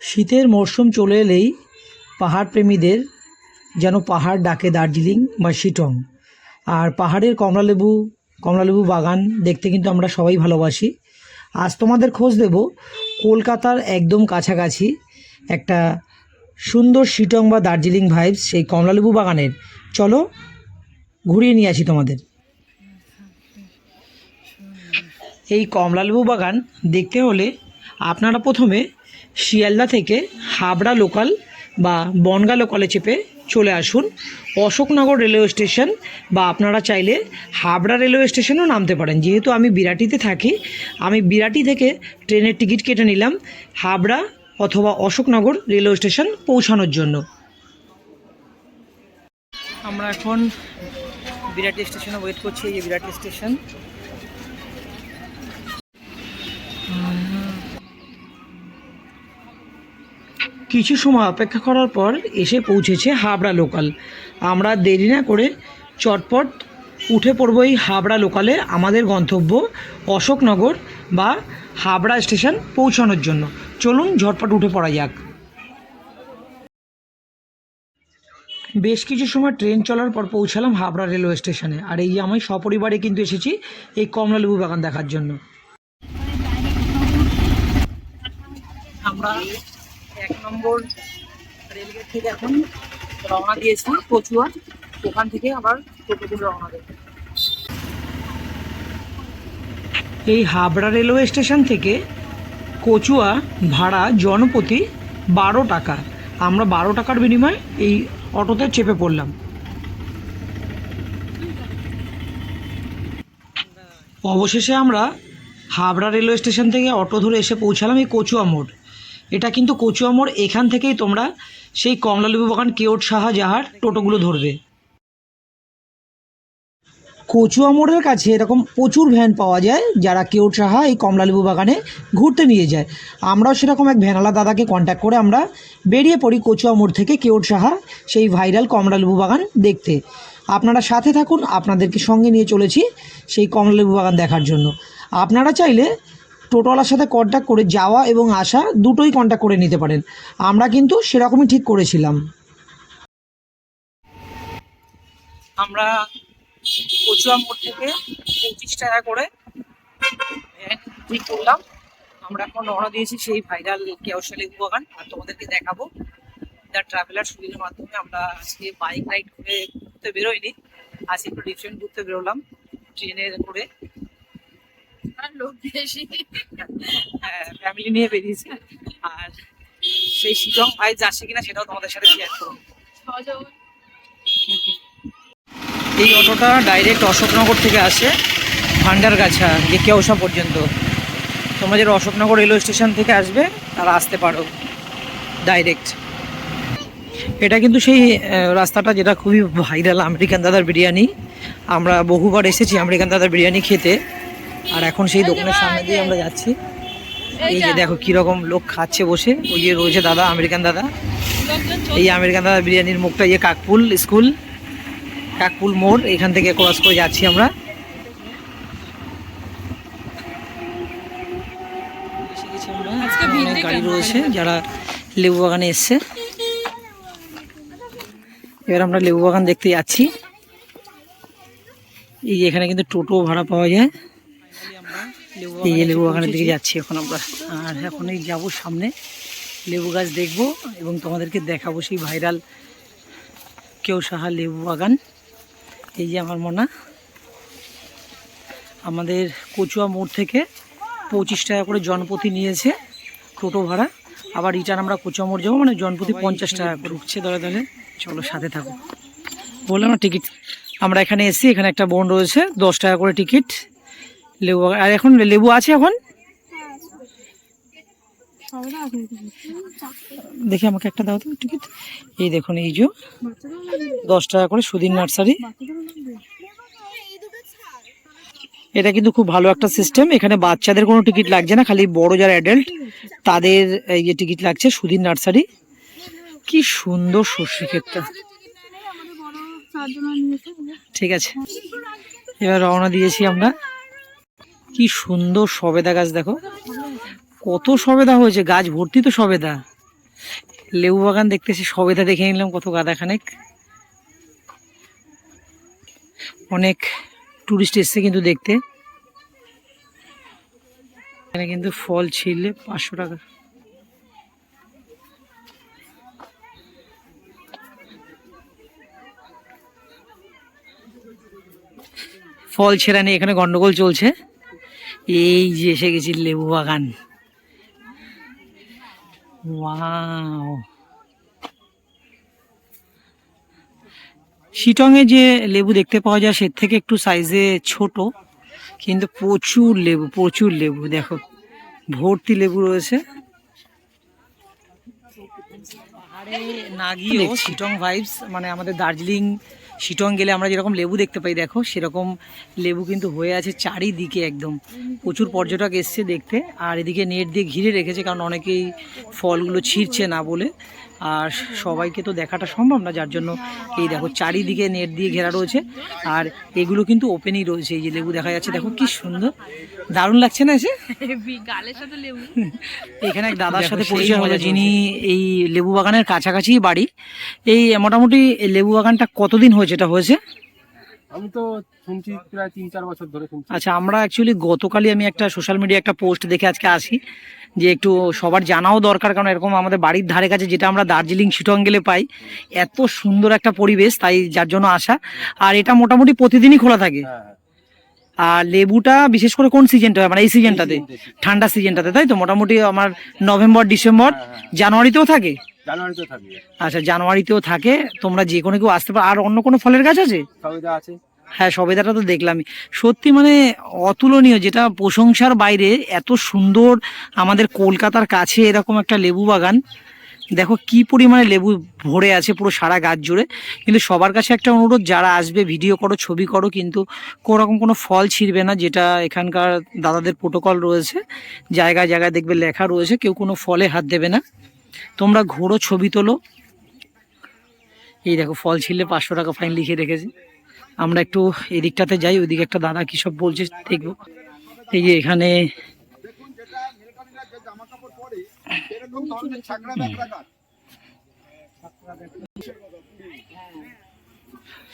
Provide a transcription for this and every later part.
শীতের মরশুম চলে এলেই পাহাড় প্রেমীদের যেন পাহাড় ডাকে দার্জিলিং বা শিটং। আর পাহাড়ের কমলালেবু কমলালেবু বাগান দেখতে কিন্তু আমরা সবাই ভালোবাসি। আজ তোমাদের খোঁজ দেব কলকাতার একদম কাছাকাছি একটা সুন্দর শিটং বা দার্জিলিং ভাইবস সেই কমলালেবু বাগানের। চলো ঘুরিয়ে নিয়ে আসি তোমাদের। এই কমলালেবু বাগান দেখতে হলে আপনারা প্রথমে শিয়ালদা থেকে হাবড়া লোকাল বা বনগা লোকালে চেপে চলে আসুন। অশোকনগর রেলওয়ে স্টেশন বা আপনারা চাইলে হাবড়া রেলওয়ে স্টেশনেও নামতে পারেন। যেহেতু আমি বিরাটিতে থাকি, আমি বিরাটি থেকে ট্রেনের টিকিট কেটে নিলাম হাবড়া অথবা অশোকনগর রেলওয়ে স্টেশন পৌঁছানোর জন্য। আমরা এখন বিরাটি স্টেশনে ওয়েট করছি, এই বিরাটি স্টেশন কিছু সময় অপেক্ষা করার পর এসে পৌঁছেছে হাবড়া লোকাল। আমরা দেরি না করে চটপট উঠে পড়ব এই হাবড়া লোকালে আমাদের গন্তব্য অশোকনগর বা হাবড়া স্টেশন পৌঁছানোর জন্য। চলুন ঝটপট উঠে পড়া যাক। বেশ কিছু সময় ট্রেন চলার পর পৌঁছালাম হাবড়া রেলওয়ে স্টেশনে। আর এই যে আমি সপরিবারে কিন্তু এসেছি এই কমলালেবু বাগান দেখার জন্য। আমরা এক নম্বর রেলগেট থেকে এখন রওনা দিয়েছি কচুয়া। ওখান থেকে আবার টোটো করে রওনা দেব। এই হাবড়া রেলওয়ে স্টেশন থেকে কচুয়া ভাড়া জনপ্রতি বারো টাকা। আমরা বারো টাকার বিনিময়ে এই অটোতে চেপে পড়লাম। অবশেষে আমরা হাবড়া রেলওয়ে স্টেশন থেকে অটো ধরে এসে পৌঁছালাম এই কচুয়া মোড়। এটা কিন্তু কচুয়া মোড়, এখান থেকেই তোমরা সেই কমলালেবু বাগান, কেওট সাহা, জাহার, টোটোগুলো ধরবে। কচুয়া মোড়ের কাছে এরকম প্রচুর ভ্যান পাওয়া যায়, যারা কেওট সাহা এই কমলালেবু বাগানে ঘুরতে নিয়ে যায়। আমরাও সেরকম এক ভ্যানালা দাদাকে কন্ট্যাক্ট করে আমরা বেরিয়ে পড়ি কচুয়া মোড় থেকে কেওট সাহা, সেই ভাইরাল কমলালেবু বাগান দেখতে। আপনারা সাথে থাকুন, আপনাদেরকে সঙ্গে নিয়ে চলেছি সেই কমলালেবু বাগান দেখার জন্য। আপনারা চাইলে টোটোওয়ালার সাথে কন্ট্যাক্ট করে যাওয়া এবং আসা দুটোই কন্ট্যাক্ট করে নিতে পারেন। আমরা কিন্তু সেরকমই ঠিক করেছিলাম। আমরা কচুয়া মোড় থেকে পঁচিশ টাকা করে ঠিক করলাম। আমরা এখন রওনা দিয়েছি সেই ভাইরাল কেওসা লেবু বাগান আর তোমাদেরকে দেখাবো দ্য ট্রাভেলার সুবিধার মাধ্যমে। আমরা আজকে বাইক রাইড করে ঘুরতে বেরোইনি। আজকে একটু ডিফারেন্ট ঘুরতে বেরোলাম। ট্রেনে করে। আর লোক বেশি। ফ্যামিলি নিয়ে বেরিয়েছি। আর সেই শিলং ভাই যাচ্ছে কিনা সেটাও তোমাদের সাথে শেয়ার করব। এই অটোটা ডাইরেক্ট অশোকনগর থেকে আসে ভান্ডারগাছা যে কেওসা পর্যন্ত। তোমরা যারা অশোকনগর রেলওয়ে স্টেশন থেকে আসবে তারা আসতে পারো ডাইরেক্ট এটা কিন্তু সেই রাস্তাটা যেটা খুবই ভাইরাল আমেরিকান দাদার বিরিয়ানি। আমরা বহুবার এসেছি আমেরিকান দাদার বিরিয়ানি খেতে। আর এখন সেই দোকানের সামনে দিয়ে আমরা যাচ্ছি। এই যে দেখো কীরকম লোক খাচ্ছে বসে। ওই যে রয়েছে দাদা আমেরিকান দাদা। এই আমেরিকান দাদা বিরিয়ানির মুখটা ইয়ে কাকপুল স্কুল কাকপুল মোড় এখান থেকে ক্রস করে যাচ্ছি আমরা। গাড়ি রয়েছে যারা লেবু বাগানে এসছে। এবার আমরা লেবু বাগান দেখতে যাচ্ছি। এই এখানে কিন্তু টোটো ভাড়া পাওয়া যায়। এই যে লেবু বাগানের দিকে যাচ্ছি এখন আমরা। আর এখন এই যাব সামনে লেবু গাছ দেখব এবং তোমাদেরকে দেখাবো সেই ভাইরাল কেউ সাহা লেবু বাগান। এই যে আমার মনা। আমাদের কচুয়া মোড় থেকে পঁচিশ টাকা করে জনপতি নিয়েছে টোটো ভাড়া। আবার রিটার্ন আমরা কচুয়া মোড় যাব মানে জনপতি পঞ্চাশ টাকা করে। উঠছে দলে দলে চলো সাথে থাকো। বললাম না টিকিট আমরা এখানে এসেছি এখানে একটা বোন রয়েছে দশ টাকা করে টিকিট লেবু আর এখন লেবু আছে এখন? দেখি আমাকে একটা দাও তো টিকিট এই দেখুন, এই যে দশ টাকা করে সুদিন নার্সারি। এটা কিন্তু খুব ভালো একটা সিস্টেম এখানে বাচ্চাদের কোনো টিকিট লাগছে না, খালি বড় যারা অ্যাডাল্ট তাদের এই যে টিকিট লাগছে সুদিন নার্সারি। কি সুন্দর সর্ষে ক্ষেতটা। ঠিক আছে, এবার রওনা দিয়েছি আমরা। কি সুন্দর সবেদা গাছ দেখো। কত সবেদা হয়েছে, গাছ ভর্তি তো সবেদা। লেবু বাগান দেখতে এসে সবেদা দেখে নিলাম, কত গাদা খানেক অনেক টুরিস্ট এসছে কিন্তু দেখতে। এখানে কিন্তু ফল ছিললে পাঁচশো টাকা। ফল ছেঁড়া নিয়ে এখানে গন্ডগোল চলছে। এই যে এসে গেছি লেবু বাগান। ওয়াও। শিটংয়ে যে লেবু দেখতে পাওয়া যায় সের থেকে একটু সাইজে ছোট কিন্তু প্রচুর লেবু প্রচুর লেবু দেখো। ভর্তি লেবু রয়েছে। পাহাড়ে না গিয়েও শিটং ভাইবস মানে আমাদের দার্জিলিং শিটং গেলে আমরা যেরকম লেবু দেখতে পাই, দেখো সেরকম লেবু কিন্তু হয়ে আছে চারিদিকে একদম। প্রচুর পর্যটক এসছে দেখতে, আর এদিকে নেট দিয়ে ঘিরে রেখেছে, কারণ অনেকেই ফলগুলো ছিঁড়ছে না বলে। আর সবাইকে তো দেখাটা সম্ভব না যার জন্য এই দেখো চারিদিকে নেট দিয়ে ঘেরা রয়েছে। আর এগুলো কিন্তু ওপেনই রয়েছে এই যে লেবু দেখা যাচ্ছে দেখো কি সুন্দর। দারুণ লাগছে না এসে? গালের সাথে এখানে এক দাদার সাথে পরিচয় হলো যিনি এই লেবু বাগানের কাছাকাছি বাড়ি। এই মোটামুটি লেবু বাগানটা কতদিন হয়েছে এটা হয়েছে? আমি তো শুনছি প্রায় তিন চার বছর ধরে শুনছি। আচ্ছা আমরা অ্যাকচুয়ালি গতকালই আমি একটা সোশ্যাল মিডিয়া একটা পোস্ট দেখে আজকে আসি যে একটু সবার জানাও দরকার কারণ এরকম আমাদের বাড়ির ধারে কাছে যেটা আমরা দার্জিলিং শিটং গেলে পাই এত সুন্দর একটা পরিবেশ তাই যার জন্য আসা। আর এটা মোটামুটি প্রতিদিনই খোলা থাকে। হ্যাঁ হ্যাঁ। আর লেবুটা বিশেষ করে কোন সিজনটা হয়? মানে এই সিজনটাতে ঠান্ডা সিজনটাতে তাই তো? মোটামুটি আমার নভেম্বর ডিসেম্বর। জানুয়ারিতেও থাকে? থাকবে। আচ্ছা জানুয়ারিতেও থাকে। তোমরা যে কোনো কেউ আসতে পারো। আর অন্য কোনো ফলের গাছ আছে? আছে। হ্যাঁ সবেদাটা তো দেখলামই। সত্যি মানে অতুলনীয় যেটা প্রশংসার বাইরে এত সুন্দর আমাদের কলকাতার কাছে এরকম একটা লেবু বাগান। দেখো কি পরিমাণে লেবু ভরে আছে পুরো সারা গাছ জুড়ে। কিন্তু সবার কাছে একটা অনুরোধ যারা আসবে ভিডিও করো ছবি করো কিন্তু কোনোরকম কোনো ফল ছিঁড়বে না যেটা এখানকার দাদাদের প্রোটোকল রয়েছে। জায়গায় জায়গায় দেখবে লেখা রয়েছে কেউ কোনো ফলে হাত দেবে না। তোমরা ঘোরো ছবি তোলো। এই দেখো ফল ছিঁড়লে পাঁচশো টাকা ফাইন লিখে রেখেছে। আমরা একটু এদিকটাতে যাই ওইদিকে একটা দাদা কি সব বলছে দেখব। এই যে এখানে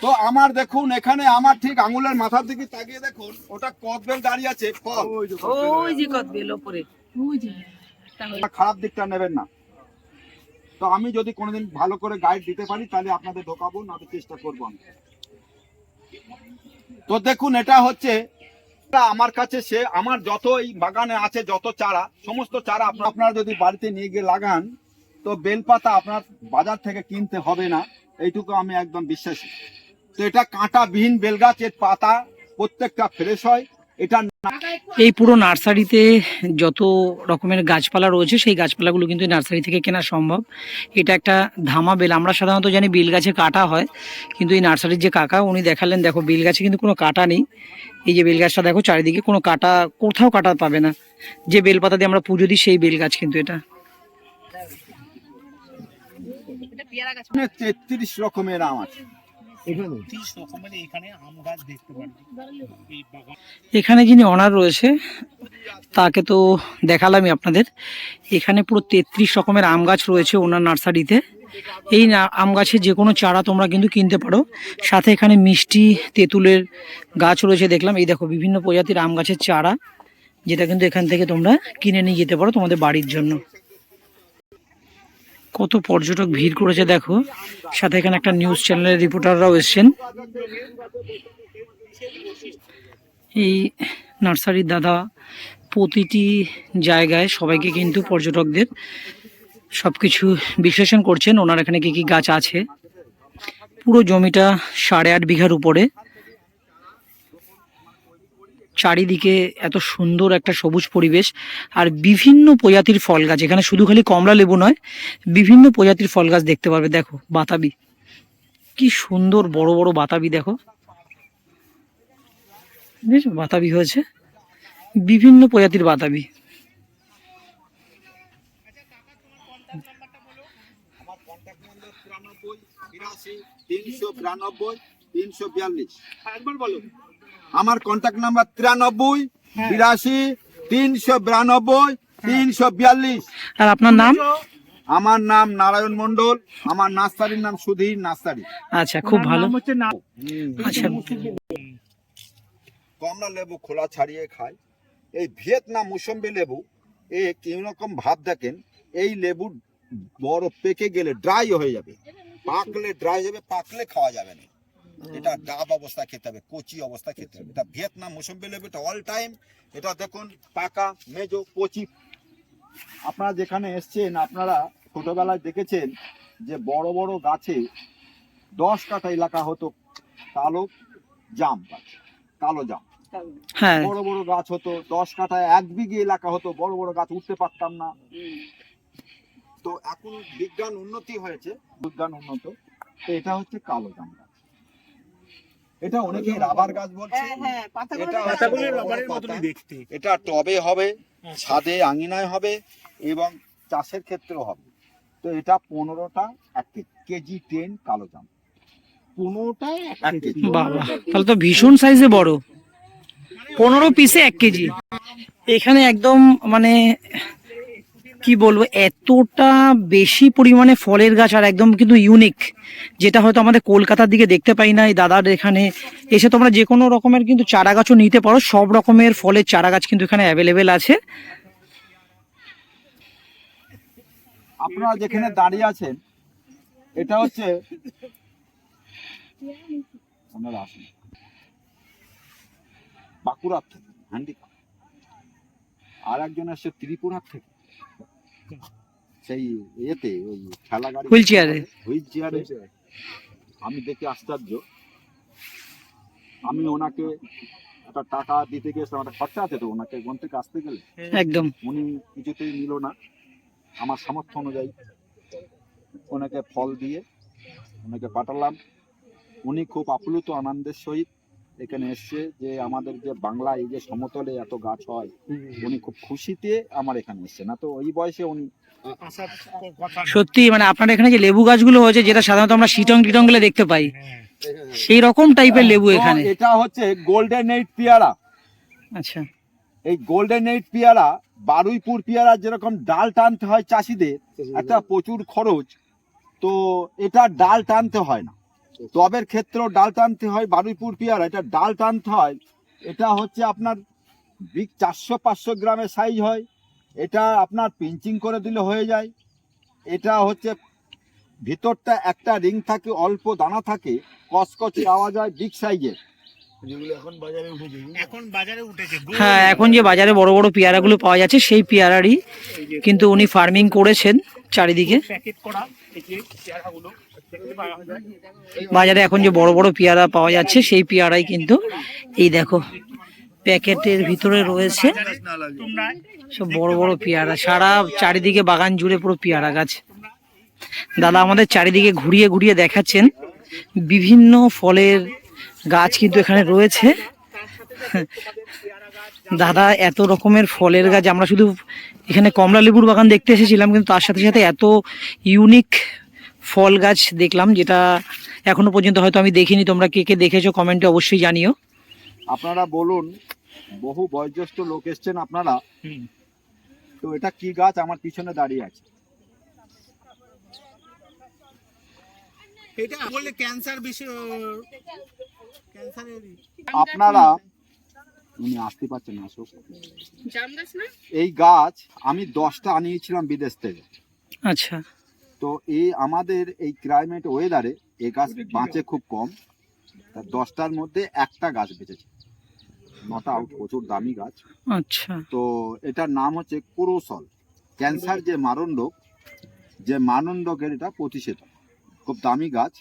তো আমার দেখুন এখানে আমার ঠিক আঙুলের মাথার দিকে তাকিয়ে দেখুন ওটা কদবেল দাঁড়িয়ে আছে ফল। ওই যে কত বেল ওপরে। ওই যে তাহলে খারাপ দিকটা নেবেন না। তো আমি যদি কোনোদিন ভালো করে গাইড দিতে পারি, তাহলে আপনাদের ঢোকাবো না চেষ্টা করব আমি। তো দেখুন, এটা হচ্ছে, আমার কাছে সে, আমার যত এই বাগানে আছে, যত চারা, সমস্ত চারা আপনার যদি বাড়িতে নিয়ে গিয়ে লাগান, তো বেলপাতা আপনার বাজার থেকে কিনতে হবে না, এইটুকু আমি একদম বিশ্বাসী। তো এটা কাঁটাবিহীন বেলগাছ এর পাতা, প্রত্যেকটা ফ্রেশ হয়। এটা এই পুরো নার্সারিতে যত রকমের গাছপালা রয়েছে সেই গাছপালাগুলো কিন্তু নার্সারি থেকে কেনা সম্ভব। এটা একটা ধামা বেল। আমরা সাধারণত জানি বেল গাছে কাটা হয় কিন্তু এই নার্সারির যে কাকা উনি দেখালেন দেখো বেল গাছে কিন্তু কোনো কাটা নেই। এই যে বেল গাছটা দেখো চারিদিকে কোনো কাটা কোথাও কাটা পাবে না। যে বেলপাতা দিয়ে আমরা পুজো দিই সেই বেল গাছ কিন্তু এটা। এটা পেয়ারা গাছ তেত্রিশ রকমের আম আছে। এখানে? যিনি অনার রয়েছে তাকে তো দেখালামই আপনাদের। এখানে পুরো তেত্রিশ রকমের আম গাছ রয়েছে ওনার নার্সারিতে। এই আম গাছের যে কোনো চারা তোমরা কিন্তু কিনতে পারো। সাথে এখানে মিষ্টি তেঁতুলের গাছ রয়েছে দেখলাম। এই দেখো বিভিন্ন প্রজাতির আম গাছের চারা যেটা কিন্তু এখান থেকে তোমরা কিনে নিয়ে যেতে পারো তোমাদের বাড়ির জন্য। কত পর্যটক ভিড় করেছে দেখো। সাথে এখানে একটা নিউজ চ্যানেলের রিপোর্টাররাও এসছেন। এই নার্সারির দাদা প্রতিটি জায়গায় সবাইকে কিন্তু পর্যটকদের সব কিছু বিশ্লেষণ করছেন। ওনার এখানে কি কি গাছ আছে? পুরো জমিটা সাড়ে আট বিঘার উপরে। চারিদিকে এত সুন্দর একটা সবুজ পরিবেশ আর বিভিন্ন প্রজাতির ফল গাছ এখানে শুধু খালি কমলা লেবু নয় বিভিন্ন প্রজাতির ফল গাছ দেখতে পারবে দেখো বাতাবি কি সুন্দর বড় বড় বাতাবি দেখো বাতাবি হয়েছে বিভিন্ন প্রজাতির বাতাবি তিনশো বিরানব্বই তিনশো বিয়াল্লিশ একবার বলো আমার কন্ট্যাক্ট নাম্বার তিরানব্বই বিরাশি তিনশো বিরানব্বই তিনশো বিয়াল্লিশ। আর আপনার নাম? আমার নাম নারায়ণ মন্ডল আমার নার্সারির নাম সুধীর নার্সারি। আচ্ছা খুব ভালো। আচ্ছা। কমলা লেবু খোলা ছাড়িয়ে খায় এই ভিয়েতনাম মুসম্বি লেবু এ কীরকম ভাব দেখেন এই লেবু বড় পেকে গেলে ড্রাই হয়ে যাবে। পাকলে ড্রাই যাবে পাকলে খাওয়া যাবে না। এটা ডাব অবস্থা খেতে হবে কচি অবস্থা খেতে হবে। এটা ভিয়েতনাম মুসম্বি লেবু এটা অল টাইম এটা দেখুন পাকা মেজো কচি। আপনারা যেখানে এসছেন আপনারা ছোটবেলায় দেখেছেন যে বড় বড় গাছে দশ কাঠা এলাকা হতো কালো জাম কালো জাম। হ্যাঁ। বড় বড় গাছ হতো দশ কাঠায় এক বিঘে এলাকা হতো বড় বড় গাছ উঠতে পারতাম না। তো এখন বিজ্ঞান উন্নতি হয়েছে বিজ্ঞান উন্নত। তো এটা হচ্ছে কালো জাম। গাছ এটা অনেকে রাবার গাছ বলছে। এটা হচ্ছে বড় বড় পাতা। এটা টবে হবে ছাদে আঙিনায় হবে এবং চাষের ক্ষেত্রেও হবে। তো এটা পনেরোটা এক কেজি টেন কালো জাম। পনেরোটায় এক কেজি। বাবা তাহলে তো ভীষণ সাইজে বড়। পনেরো পিসে এক কেজি। এখানে একদম মানে কি বলব, এতটা বেশি পরিমাণে ফলের গাছ আর একদম কিন্তু ইউনিক যেটা হয়তো আমাদের কলকাতার দিকে দেখতে পাই না এই দাদার এখানে এসে তোমরা যে কোনো রকমের কিন্তু চারা গাছও নিতে পারো, সব রকমের ফলের চারা গাছ কিন্তু এখানে অ্যাভেলেবেল আছে। আপনারা যেখানে দাঁড়িয়ে আছেন, এটা হচ্ছে বাঁকুড়ার থেকে আর একজন আসছে ত্রিপুরার থেকে। সেই ইয়েতে ওই ঠেলা গাড়ি Wheelchair এ? হুইল চেয়ারে। আমি দেখে আশ্চর্য। আমি ওনাকে একটা টাকা দিতে গিয়েছিলাম একটা খরচা আছে তো ওনাকে ওখান থেকে আসতে গেলে? একদম। উনি কিছুতেই নিল না। আমার সামর্থ্য অনুযায়ী ওনাকে ফল দিয়ে ওনাকে পাঠালাম। উনি খুব আপ্লুত আনন্দের সহিত এখানে এসছে যে আমাদের যে বাংলা এই যে সমতলে এত গাছ হয় উনি খুব খুশিতে আমার এখানে এসছে না তো ওই বয়সে উনি সত্যি মানে আপনার এখানে যে লেবু গাছগুলো হয়েছে যেটা সাধারণত আমরা সিটং টিটংগুলো দেখতে পাই সেই রকম টাইপের লেবু এখানে। এটা হচ্ছে গোল্ডেন এইট পেয়ারা। আচ্ছা। এই গোল্ডেন এইট পেয়ারা বারুইপুর পেয়ারা যেরকম ডাল টানতে হয় চাষিদের। একটা প্রচুর খরচ তো এটা ডাল টানতে হয় না। টবের ক্ষেত্রেও ডাল টানতে হয় বারুইপুর পেয়ারা এটা ডাল টানতে হয়। এটা হচ্ছে আপনার বিগ চারশো পাঁচশো গ্রামের সাইজ হয়। এটা আপনার পিঞ্চিং করে দিলে হয়ে যায়। এটা হচ্ছে ভিতরটা একটা রিং থাকে অল্প দানা থাকে কসকচে আওয়াজ হয় বিগ সাইজের এখন হ্যাঁ এখন যে বাজারে বড় বড় পেয়ারাগুলো পাওয়া যাচ্ছে সেই পেয়ারারই কিন্তু উনি ফার্মিং করেছেন চারিদিকে। প্যাকেট করা এই যে পাওয়া যায় বাজারে এখন যে বড় বড় পেয়ারা পাওয়া যাচ্ছে, সেই পেয়ারাই কিন্তু এই দেখো, প্যাকেটের ভিতরে রয়েছে সব বড় বড় পেয়ারা। সারা চারিদিকে বাগান জুড়ে পুরো পেয়ারা গাছ। দাদা আমাদের চারিদিকে ঘুরিয়ে ঘুরিয়ে দেখাচ্ছেন। বিভিন্ন ফলের গাছ কিন্তু এখানে রয়েছে। দাদা, এত রকমের ফলের গাছ, আমরা শুধু এখানে কমলা লেবুর বাগান দেখতে এসেছিলাম, কিন্তু তার সাথে সাথে এত ইউনিক ফল গাছ দেখলাম যেটা এখনও পর্যন্ত হয়তো আমি দেখিনি। তোমরা কে কে দেখেছ কমেন্টে অবশ্যই জানিও। আপনারা বলুন বহু বয়োজ্যেষ্ঠ লোক এসছেন আপনারা। তো এটা কি গাছ? আমার পিছনে দাঁড়িয়ে আছে। এটা বললে ক্যান্সার বিষয় আপনারা উনি আসতে পারছেন না আসুক। এই গাছ আমি দশটা আনিয়েছিলাম বিদেশ থেকে। আচ্ছা। তো এই আমাদের এই ক্লাইমেট ওয়েদারে এই গাছ বাঁচে খুব কম। তা দশটার মধ্যে একটা গাছ বেঁচেছে। নটা আউট প্রচুর দামি গাছ। আচ্ছা। তো এটার নাম হচ্ছে কুরোসল। ক্যান্সার যে মারণ রোগ যে মারণ রোগের এটা প্রতিষেধক। খুব দামি গাছ।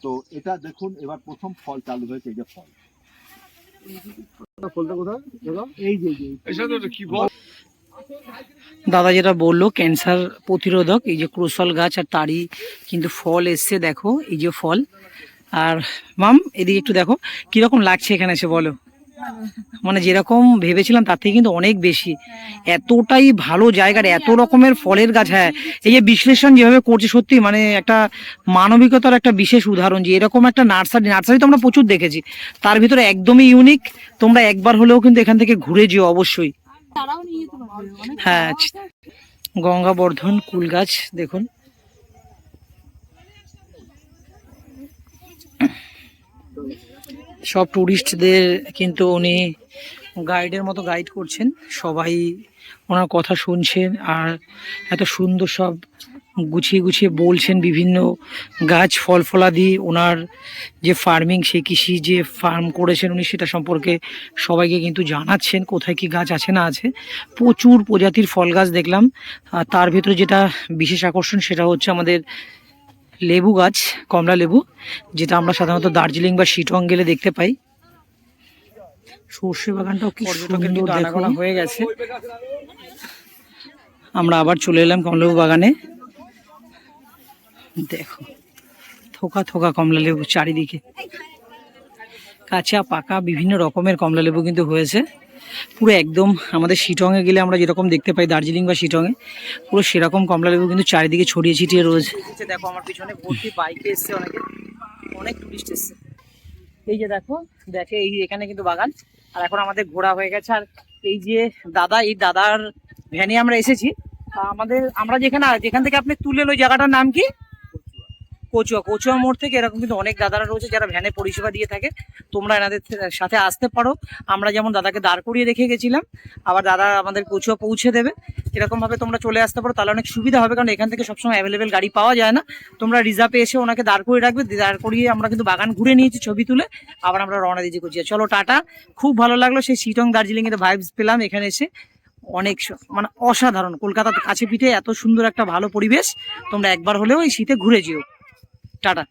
তো এটা দেখুন এবার প্রথম ফল চালু হয়েছে এই যে ফল। ফলটা কোথায়? এই যে এই যে। দাদা যেটা বলল, ক্যান্সার প্রতিরোধক, এই যে ক্রোসল গাছ আর তারই কিন্তু ফল এসছে, দেখো, এই যে ফল। আর মাম, এদিকে একটু দেখো, কীরকম লাগছে এখানে এসে বলো? মানে যেরকম ভেবেছিলাম, তার থেকে কিন্তু অনেক বেশি। এতটাই ভালো জায়গার, এত রকমের ফলের গাছ হ্যাঁ। এই যে বিশ্লেষণ যেভাবে করছে, সত্যি মানে একটা মানবিকতার একটা বিশেষ উদাহরণ যে এরকম একটা নার্সারি নার্সারি তো আমরা প্রচুর দেখেছি। তার ভিতরে একদমই ইউনিক তোমরা একবার হলেও কিন্তু এখান থেকে ঘুরে যেও অবশ্যই। হ্যাঁ গঙ্গাবর্ধন কুল গাছ দেখুন। সব টুরিস্টদের কিন্তু উনি গাইডের মতো গাইড করছেন। সবাই ওনার কথা শুনছেন আর এত সুন্দর সব গুছিয়ে গুছিয়ে বলছেন বিভিন্ন গাছ ফল ফলাদি। ওনার যে ফার্মিং সে কৃষি যে ফার্ম করেছেন উনি সেটা সম্পর্কে সবাইকে কিন্তু জানাচ্ছেন কোথায় কি গাছ আছে না আছে। প্রচুর প্রজাতির ফল গাছ দেখলাম। তার ভেতরে যেটা বিশেষ আকর্ষণ সেটা হচ্ছে আমাদের লেবু গাছ কমলা লেবু যেটা আমরা সাধারণত দার্জিলিং বা শিটং গেলে দেখতে পাই। সর্ষে বাগানটাও কি সুন্দর হয়ে গেছে। আমরা আবার চলে এলাম কমলালেবু বাগানে। দেখো, থোকা থোকা কমলা লেবু চারিদিকে। কাঁচা পাকা বিভিন্ন রকমের কমলা লেবু কিন্তু হয়েছে। পুরো একদম আমাদের শিটংয়ে গেলে আমরা যেরকম দেখতে পাই, দার্জিলিং বা শিটংয়ে, পুরো সেরকম কমলা লেবু কিন্তু চারিদিকে ছড়িয়ে ছিটিয়ে রয়েছে। দেখো, আমার পিছনে ভর্তি বাইকে এসছে, অনেকে, অনেক টুরিস্ট এসছে। এই যে দেখো, দেখে এই এখানে কিন্তু বাগান, আর এখন আমাদের ঘোরা হয়ে গেছে। আর এই যে দাদা, এই দাদার ভ্যানে আমরা এসেছি। আমাদের, আমরা যেখানে, যেখান থেকে আপনি তুলে ওই জায়গাটার নাম কি? কচুয়া কচুয়া মোড় থেকে এরকম কিন্তু অনেক দাদারা রয়েছে যারা ভ্যানে পরিষেবা দিয়ে থাকে। তোমরা এনাদের সাথে আসতে পারো। আমরা যেমন দাদাকে দাঁড় করিয়ে রেখে গেছিলাম, আবার দাদা আমাদের কচুয়া পৌঁছে দেবে। এরকমভাবে তোমরা চলে আসতে পারো, তাহলে অনেক সুবিধা হবে, কারণ এখান থেকে সবসময় অ্যাভেলেবেল গাড়ি পাওয়া যায় না। তোমরা রিজার্ভে এসে ওনাকে দাঁড় করিয়ে রাখবে দাঁড় করিয়ে আমরা কিন্তু বাগান ঘুরে নিয়েছি ছবি তুলে, আবার আমরা রওনা দিয়েছি কচুয়া। চলো, টাটা। খুব ভালো লাগল সেই শিটং দার্জিলিং এর ভাইবস পেলাম এখানে এসে। অনেক মানে অসাধারণ। কলকাতার কাছে পিঠে এত সুন্দর একটা ভালো পরিবেশ। তোমরা একবার হলেও এই শীতে ঘুরে যেও। টাটা।